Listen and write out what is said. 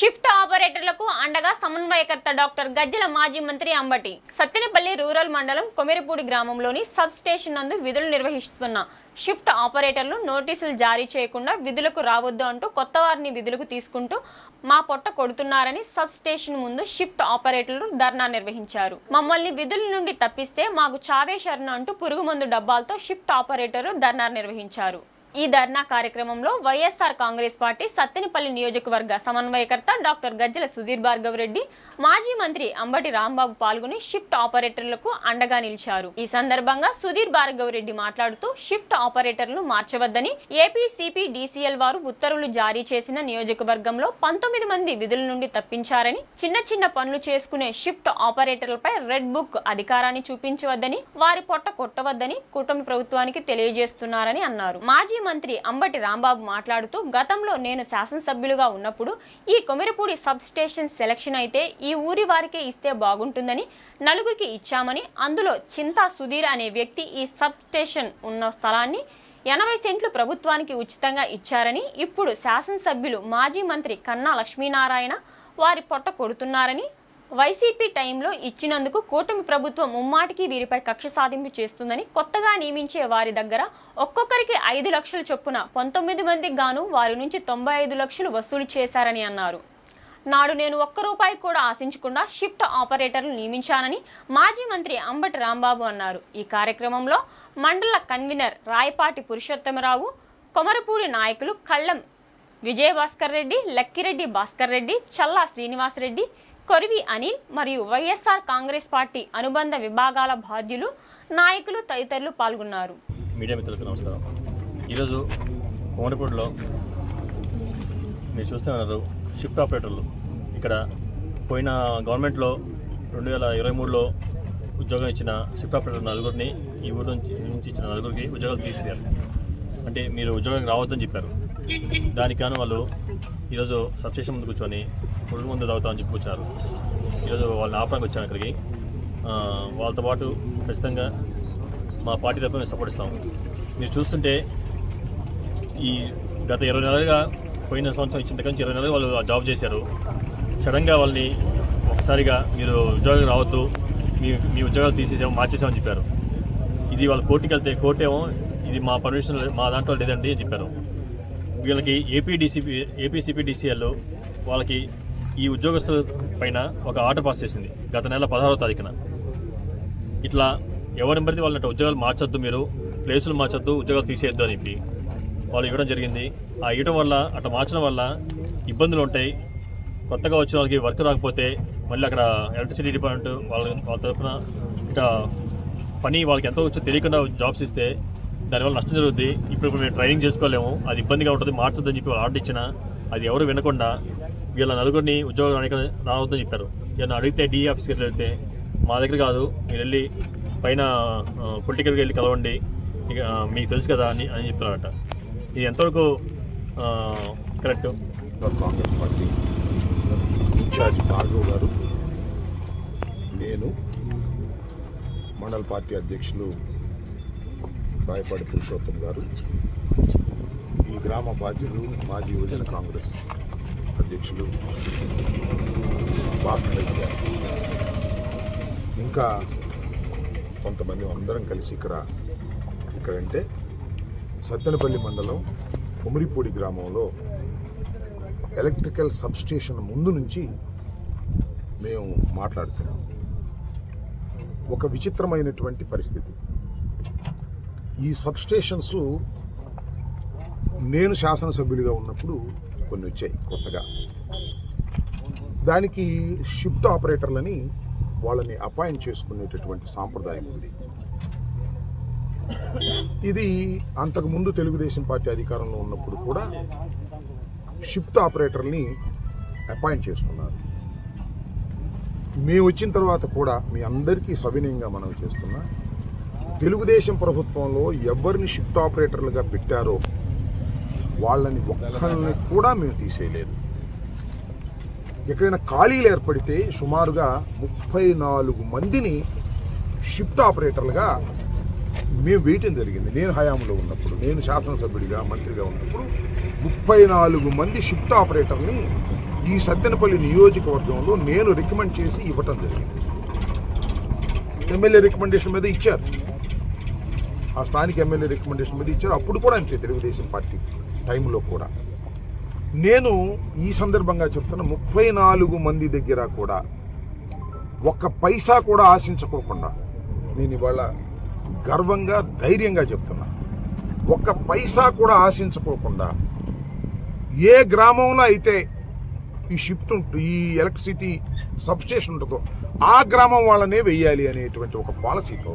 Shift ఆపరేటర్లకు అండగా సమన్వయకర్త doctor గజ్జల మాజీ మంత్రి అంబటి. సత్తెనపల్లి రూరల్ మండలం కొమెరపూడి గ్రామంలోని సబ్ స్టేషన్ నందు విధులు నిర్వహిస్తున్న షిఫ్ట్ ఆపరేటర్లు నోటీసులు జారీ చేయకుండా విధులకు రావద్దు అంటూ కొత్త వారిని విధులకు తీసుకుంటూ మా పొట్ట కొడుతున్నారని సబ్ స్టేషన్ ముందు షిఫ్ట్ ఆపరేటర్లు ధర్నా నిర్వహించారు. మమ్మల్ని విధుల నుండి తప్పిస్తే మాకు చావే శరణ అంటూ పురుగుమందు డబ్బాలతో షిఫ్ట్ ఆపరేటర్లు ధర్నా నిర్వహించారు. ఈ ధర్నా కార్యక్రమంలో వైఎస్ఆర్ కాంగ్రెస్ పార్టీ సత్తెనపల్లి నియోజకవర్గ సమన్వయకర్త డాక్టర్ గజ్జల సుధీర్ భార్గవ్ రెడ్డి మాజీ మంత్రి అంబటి రాంబాబు పాల్గొని షిఫ్ట్ ఆపరేటర్లకు అండగా నిలిచారు. ఈ సందర్భంగా సుధీర్ భార్గవ్ రెడ్డి మాట్లాడుతూ షిఫ్ట్ ఆపరేటర్లు మార్చవద్దని ఏపీసీపీ డీసీఎల్ వారు ఉత్తర్వులు జారీ చేసిన నియోజకవర్గంలో పంతొమ్మిది మంది విధుల నుండి తప్పించారని చిన్న చిన్న పనులు చేసుకునే షిఫ్ట్ ఆపరేటర్లపై రెడ్ బుక్ అధికారాన్ని చూపించవద్దని వారి పొట్ట కొట్టవద్దని కూటమి ప్రభుత్వానికి తెలియజేస్తున్నారని అన్నారు. మాజీ మంత్రి అంబటి రాంబాబు మాట్లాడుతూ గతంలో నేను శాసనసభ్యులుగా ఉన్నప్పుడు ఈ కొమిరపూడి సబ్ స్టేషన్ సెలక్షన్ అయితే ఈ ఊరి వారికే ఇస్తే బాగుంటుందని నలుగురికి ఇచ్చామని అందులో చింతా సుధీర్ అనే వ్యక్తి ఈ సబ్ స్టేషన్ ఉన్న స్థలాన్ని ఎనభై సెంట్లు ప్రభుత్వానికి ఉచితంగా ఇచ్చారని ఇప్పుడు శాసనసభ్యులు మాజీ మంత్రి కన్నా లక్ష్మీనారాయణ వారి పొట్ట కొడుతున్నారని వైసీపీ టైంలో ఇచ్చినందుకు కూటమి ప్రభుత్వం ముమ్మాటికి వీరిపై కక్ష సాధింపు చేస్తుందని కొత్తగా నియమించే వారి దగ్గర ఒక్కొక్కరికి ఐదు లక్షల చొప్పున పంతొమ్మిది మందికి గాను వారి నుంచి తొంభై ఐదు లక్షలు వసూలు చేశారని అన్నారు. నాడు నేను ఒక్క రూపాయి కూడా ఆశించకుండా షిఫ్ట్ ఆపరేటర్లు నియమించానని మాజీ మంత్రి అంబటి రాంబాబు అన్నారు. ఈ కార్యక్రమంలో మండల కన్వీనర్ రాయపాటి పురుషోత్తమరావు కొమరపూడి నాయకులు కళ్ళం విజయభాస్కర్ రెడ్డి లక్కిరెడ్డి భాస్కర్ రెడ్డి చల్లా శ్రీనివాసరెడ్డి కొరివి అనిల్ మరియు వైఎస్ఆర్ కాంగ్రెస్ పార్టీ అనుబంధ విభాగాల బాధ్యులు నాయకులు తదితరులు పాల్గొన్నారు. మీడియా మిత్రులకు నమస్కారం. ఈరోజు కోమరిపూడిలో మీరు చూస్తూ ఉన్నారు షిఫ్ట్ ఆపరేటర్లు. ఇక్కడ పోయిన గవర్నమెంట్లో రెండు వేల ఇరవై మూడులో ఉద్యోగం ఇచ్చిన షిఫ్ట్ ఆపరేటర్ నలుగురిని ఈ ఊరు నుంచి నుంచి ఇచ్చిన నలుగురికి ఉద్యోగాలు తీసేయాలి. అంటే మీరు ఉద్యోగానికి రావద్దని చెప్పారు. దానికను వాళ్ళు ఈరోజు సబ్స్టేషన్ ముందు కూర్చొని పురుగు ముందు తాగుతామని చెప్పి వచ్చారు. ఈరోజు వాళ్ళని ఆపడానికి వచ్చాను ఇక్కడికి వాళ్ళతో పాటు ఖచ్చితంగా మా పార్టీ తరఫున మేము సపోర్ట్ ఇస్తాము మీరు చూస్తుంటే ఈ గత ఇరవై నెలలుగా పోయిన సంవత్సరం ఇచ్చిన దగ్గర నుంచి ఇరవై నెలలు వాళ్ళు జాబ్ చేశారు. సడన్గా వాళ్ళని ఒకసారిగా మీరు ఉద్యోగాలు రావద్దు మీ మీ ఉద్యోగాలు తీసేసాము మార్చేసామని చెప్పారు. ఇది వాళ్ళు కోర్టుకి వెళ్తే కోర్టు ఏమో ఇది మా పర్మిషన్ మా దాంట్లో లేదండి అని చెప్పారు. వీళ్ళకి ఏపీ డీసీపీ ఏపీసీపీ డీసీఎల్ వాళ్ళకి ఈ ఉద్యోగస్తుల పైన ఒక ఆర్డర్ పాస్ చేసింది గత నెల పదహారవ తారీఖున. ఇట్లా ఎవరిని పడితే వాళ్ళని ఉద్యోగాలు మార్చొద్దు మీరు ప్లేసులు మార్చొద్దు ఉద్యోగాలు తీసేయొద్దు అని చెప్పి వాళ్ళు ఇవ్వడం జరిగింది. ఆ ఇవ్వడం వల్ల అట్లా మార్చడం వల్ల ఇబ్బందులు ఉంటాయి. కొత్తగా వచ్చిన వాళ్ళకి వర్క్ రాకపోతే మళ్ళీ అక్కడ ఎలక్ట్రిసిటీ డిపార్ట్మెంట్ వాళ్ళ వాళ్ళ తరఫున ఇట్లా పని వాళ్ళకి ఎంతో వచ్చో తెలియకుండా జాబ్స్ ఇస్తే దానివల్ల నష్టం జరుగుద్ది. ఇప్పుడు ఇప్పుడు మేము ట్రైనింగ్ చేసుకోలేము. అది ఇబ్బందిగా ఉంటుంది. మార్చొద్దని చెప్పి వాళ్ళు ఆర్డర్ ఇచ్చినా అది ఎవరు వినకుండా వీళ్ళ నలుగురిని ఉద్యోగాలు అనేక రావద్దని చెప్పారు. ఏమన్నా అడిగితే డిఈ ఆఫీస్కి వెళ్తే మా దగ్గర కాదు. మీరు వెళ్ళి పైన పొలిటికల్గా వెళ్ళి కలవండి. ఇక మీకు తెలుసు కదా అని అని చెప్తున్నారట. ఇది ఎంతవరకు correct Congress party incharge Bhargav గారు నేను మండల్ పార్టీ అధ్యక్షులు రాయపాటి పురుషోత్తం గారు. ఈ గ్రామ బాధ్యులు మాజీ యువజన కాంగ్రెస్ అధ్యక్షులు భాస్కర్ రెడ్డి గారు. ఇంకా కొంతమంది అందరం కలిసి ఇక్కడ ఇక్కడంటే సత్తెనపల్లి మండలం కుమిరిపూడి గ్రామంలో ఎలక్ట్రికల్ సబ్స్టేషన్ ముందు నుంచి మేము మాట్లాడుతున్నాం. ఒక విచిత్రమైనటువంటి పరిస్థితి. ఈ సబ్స్టేషన్స్ నేను శాసనసభ్యుడిగా ఉన్నప్పుడు కొన్ని వచ్చాయి కొత్తగా. దానికి షిఫ్ట్ ఆపరేటర్లని వాళ్ళని అపాయింట్ చేసుకునేటటువంటి సాంప్రదాయం ఉంది. ఇది అంతకుముందు తెలుగుదేశం పార్టీ అధికారంలో ఉన్నప్పుడు కూడా షిఫ్ట్ ఆపరేటర్ని అపాయింట్ చేసుకున్నారు. మేము వచ్చిన తర్వాత కూడా మీ అందరికీ సవినయంగా మనం చేస్తున్నా తెలుగుదేశం ప్రభుత్వంలో ఎవరిని షిఫ్ట్ ఆపరేటర్లుగా పెట్టారో వాళ్ళని ఒక్కరిని కూడా మేము తీసేయలేదు. ఎక్కడైనా ఖాళీలు ఏర్పడితే సుమారుగా ముప్పై నాలుగు మందిని షిఫ్ట్ ఆపరేటర్లుగా మేము వేయటం జరిగింది. నేను హయాంలో ఉన్నప్పుడు నేను శాసనసభ్యుడిగా మంత్రిగా ఉన్నప్పుడు ముప్పై నాలుగు మంది షిఫ్ట్ ఆపరేటర్ని ఈ సత్తెనపల్లి నియోజకవర్గంలో నేను రికమెండ్ చేసి ఇవ్వటం జరిగింది. ఎమ్మెల్యే రికమెండేషన్ మీద ఇచ్చారు. ఆ స్థానిక ఎమ్మెల్యే రికమెండేషన్ మీద ఇచ్చారు. అప్పుడు కూడా అంతే తెలుగుదేశం పార్టీ టైంలో కూడా. నేను ఈ సందర్భంగా చెప్తున్న ముప్పై నాలుగు మంది దగ్గర కూడా ఒక్క పైసా కూడా ఆశించుకోకుండా నేను ఇవాళ గర్వంగా ధైర్యంగా చెప్తున్నా. ఒక్క పైసా కూడా ఆశించుకోకుండా ఏ గ్రామంలో అయితే ఈ షిఫ్ట్ ఉంటు ఈ ఎలక్ట్రిసిటీ సబ్స్టేషన్ ఉంటుందో ఆ గ్రామం వాళ్ళనే వెయ్యాలి అనేటువంటి ఒక పాలసీతో